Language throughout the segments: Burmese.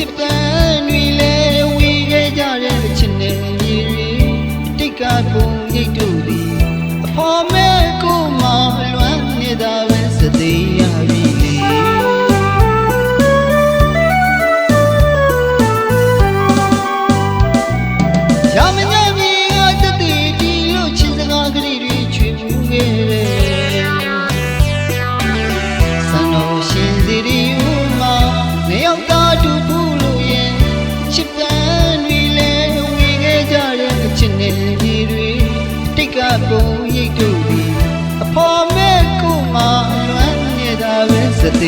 ချစ်ပန်းတွေလဲဝီခဲ့ကြတဲ့ချစ်နေရီတိတ်ကပုံရိတ်တို့သည်အဖော်မဲကိုမှလွမ်းနေတာပဲစသည်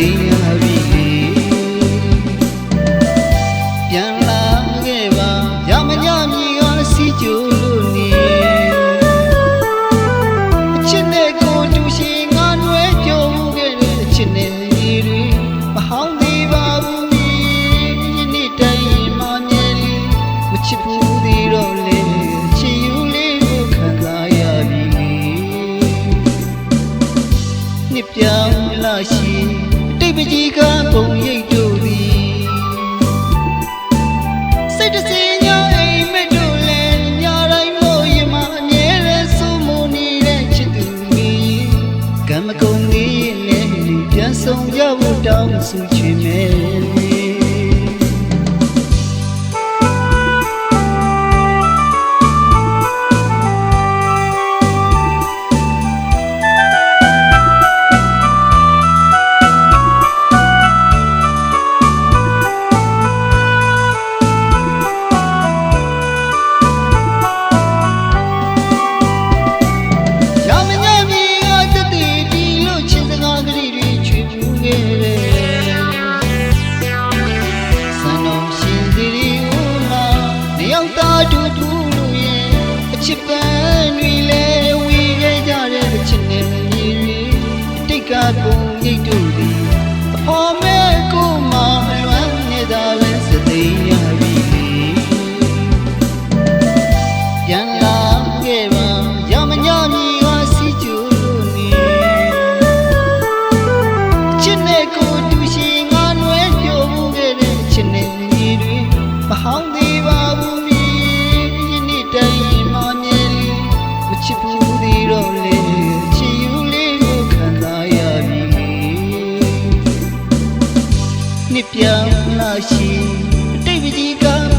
see နှစ်ပြောင်းလာရှိတိတ်ပကြီးကပုံရိပ်တို့သည်စိတ်တစင်ညာအိမ်မက်တို့လည်းညာတိုင်းမို့ရင်မအမြဲတမ်းစိုးမိုးနေတဲ့ချစ်သူကြီးကံမကုန်သေးရင်လည်းပြန်ဆောင်ကြဖို့တောင်းဆို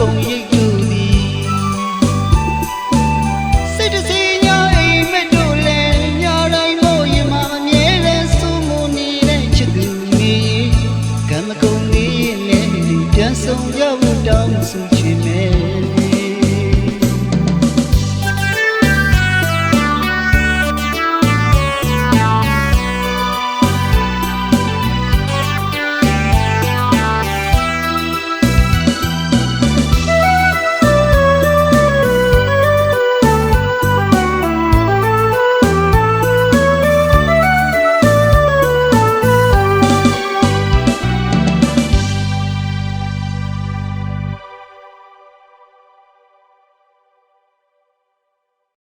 Cùng